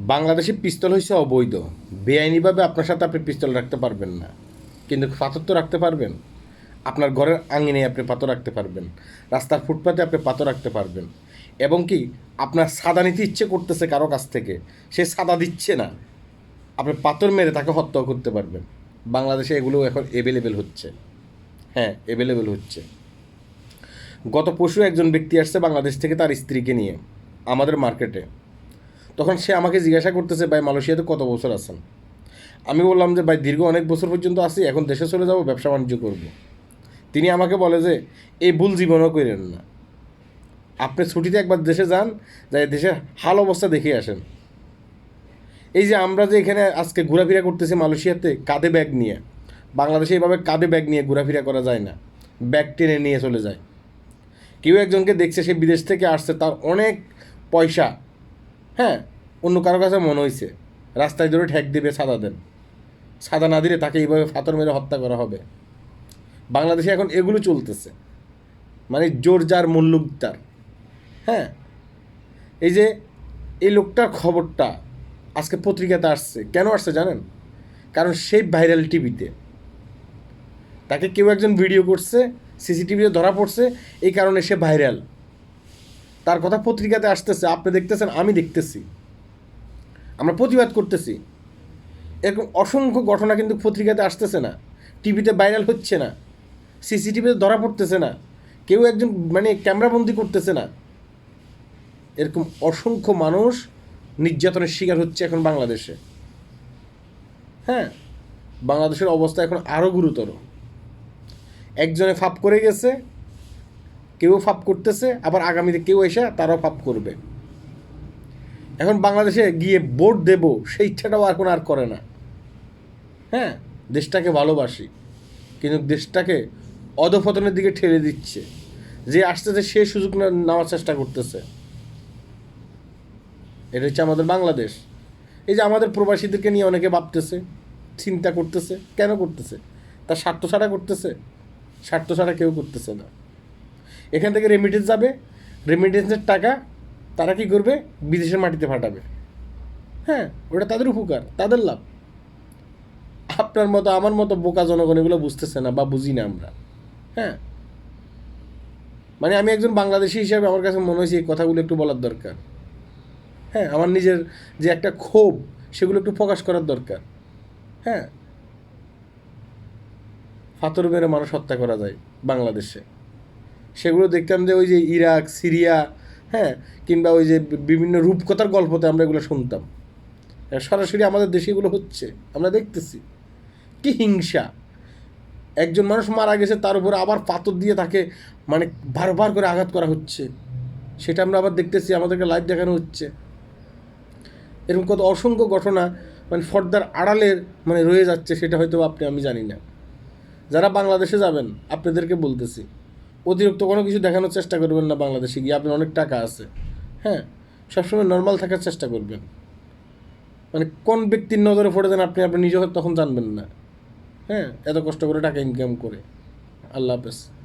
বাংলাদেশে পিস্তল হয়েছে অবৈধ। বেআইনিভাবে আপনার সাথে আপনি পিস্তল রাখতে পারবেন না। কিন্তু পাথর তো রাখতে পারবেন। আপনার ঘরের আঙিনে আপনি পাথর রাখতে পারবেন। রাস্তার ফুটপাতে আপনি পাথর রাখতে পারবেন। এবং কি, আপনার সাদা নিতে ইচ্ছে করতেছে কারও কাছ থেকে। সে সাদা দিচ্ছে না। আপনি পাথর মেরে তাকে হত্যা করতে পারবেন। বাংলাদেশে এগুলো এখন অ্যাভেলেবেল হচ্ছে। হ্যাঁ অ্যাভেলেবেল হচ্ছে। গত পরশু একজন ব্যক্তি আসছে বাংলাদেশ থেকে তার স্ত্রীকে নিয়ে, আমাদের মার্কেটে। তখন সে আমাকে জিজ্ঞাসা করতেছে, ভাই, মালয়েশিয়াতে কত বছর আছেন? আমি বললাম যে, ভাই, দীর্ঘ অনেক বছর পর্যন্ত আছি, এখন দেশে চলে যাব, ব্যবসা বাণিজ্য করব। তিনি আমাকে বলে যে, এই ভুল জীবনও করেন না। আপনি ছুটিতে একবার দেশে যান, যাই দেশের হাল অবস্থা দেখে আসেন। এই যে আমরা যে এখানে আজকে ঘোরাফেরা করতেছি মালয়েশিয়াতে, কাঁধে ব্যাগ নিয়ে, বাংলাদেশে এইভাবে কাঁধে ব্যাগ নিয়ে ঘোরাফেরা করা যায় না, ব্যাগ টেনে নিয়ে চলে যায়। কেউ একজনকে দেখছে, সে বিদেশ থেকে আসছে, তার অনেক পয়সা হ্যাঁ অন্য কারও কাছে মনে হয়েছে রাস্তায় ধরে ঠেক দেবে সাদা দেন। সাদা না দিলে তাকে এইভাবে ফাতর মেরে হত্যা করা হবে। বাংলাদেশে এখন এগুলো চলতেছে। মানে জোর যার মুল্লুক তার। হ্যাঁ এই যে এই লোকটার খবরটা আজকে পত্রিকাতে আসছে। কেন আসছে জানেন? কারণ সেই ভাইরাল টিভিতে। তাকে কেউ একজন ভিডিও করছে, সিসিটিভিতে ধরা পড়ছে, এই কারণে সে ভাইরাল। তার কথা পত্রিকাতে আসতেছে, আপনি দেখতেছেন, আমি দেখতেছি। আমরা প্রতিবাদ করতেছি। এরকম অসংখ্য ঘটনা কিন্তু পত্রিকাতে আসতেছে না। টিভিতে ভাইরাল হচ্ছে না। সিসিটিভিতে ধরা পড়তেছে না। কেউ একজন মানে ক্যামেরাবন্দি করতেছে না। এরকম অসংখ্য মানুষ নির্যাতনের শিকার হচ্ছে এখন বাংলাদেশে। হ্যাঁ বাংলাদেশের অবস্থা এখন আরও গুরুতর। একজনে ফাপ করে গেছে কেউ ফাপ করতেছে, আবার আগামীতে কেউ এসে তারাও ফাপ করবে। এখন বাংলাদেশে গিয়ে ভোট দেব, সেই ইচ্ছাটাও এখন আর করে না। হ্যাঁ দেশটাকে ভালোবাসি, কিন্তু দেশটাকে অধপতনের দিকে ঠেলে দিচ্ছে। যে আসতেছে, সে সুযোগ নেওয়ার চেষ্টা করতেছে। এটা হচ্ছে আমাদের বাংলাদেশ। এই যে আমাদের প্রবাসীদেরকে নিয়ে অনেকে ভাবতেছে, চিন্তা করতেছে, কেন করতেছে? তার স্বার্থ ছাড়া করতেছে, স্বার্থ ছাড়া কেউ করতেছে না। এখান থেকে রেমিটেন্স যাবে রেমিটেন্সের টাকা তারা কি করবে? বিদেশের মাটিতে ফাটাবে। হ্যাঁ ওটা তাদের উপকার, তাদের লাভ। আপনার মতো, আমার মতো বোকা জনগণ এগুলো বুঝতেছে না বা বুঝি না আমরা। হ্যাঁ। মানে আমি একজন বাংলাদেশি হিসাবে আমার কাছে মনে হয়েছে এই কথাগুলো একটু বলার দরকার। হ্যাঁ আমার নিজের যে একটা ক্ষোভ, সেগুলো একটু প্রকাশ করার দরকার। হ্যাঁ। ফাতর মেরে মানুষ হত্যা করা যায় বাংলাদেশে। সেগুলো দেখতাম যে ওই যে ইরাক, সিরিয়া হ্যাঁ কিংবা ওই যে বিভিন্ন রূপকথার গল্পতে আমরা এগুলো শুনতাম। সরাসরি আমাদের দেশে এগুলো হচ্ছে, আমরা দেখতেছি। কি হিংসা। একজন মানুষ মারা গেছে, তার উপরে আবার পাথর দিয়ে তাকে মানে বারবার করে আঘাত করা হচ্ছে। সেটা আমরা আবার দেখতেছি, আমাদেরকে লাইভ দেখানো হচ্ছে। এরকম কত অসংখ্য ঘটনা মানে ফর্দার আড়ালের মানে রয়ে যাচ্ছে, সেটা হয়তো আপনি, আমি জানি না। যারা বাংলাদেশে যাবেন, আপনাদেরকে বলতেছি। অতিরিক্ত কোনো কিছু দেখানোর চেষ্টা করবেন না বাংলাদেশে গিয়ে। আপনার অনেক টাকা আছে। হ্যাঁ সবসময় নর্মাল থাকার চেষ্টা করবেন। মানে কোন ব্যক্তির নজরে পড়ে দেন আপনি আপনি নিজেও তখন জানবেন না। হ্যাঁ এত কষ্ট করে টাকা ইনকাম করে। আল্লাহ হাফেজ।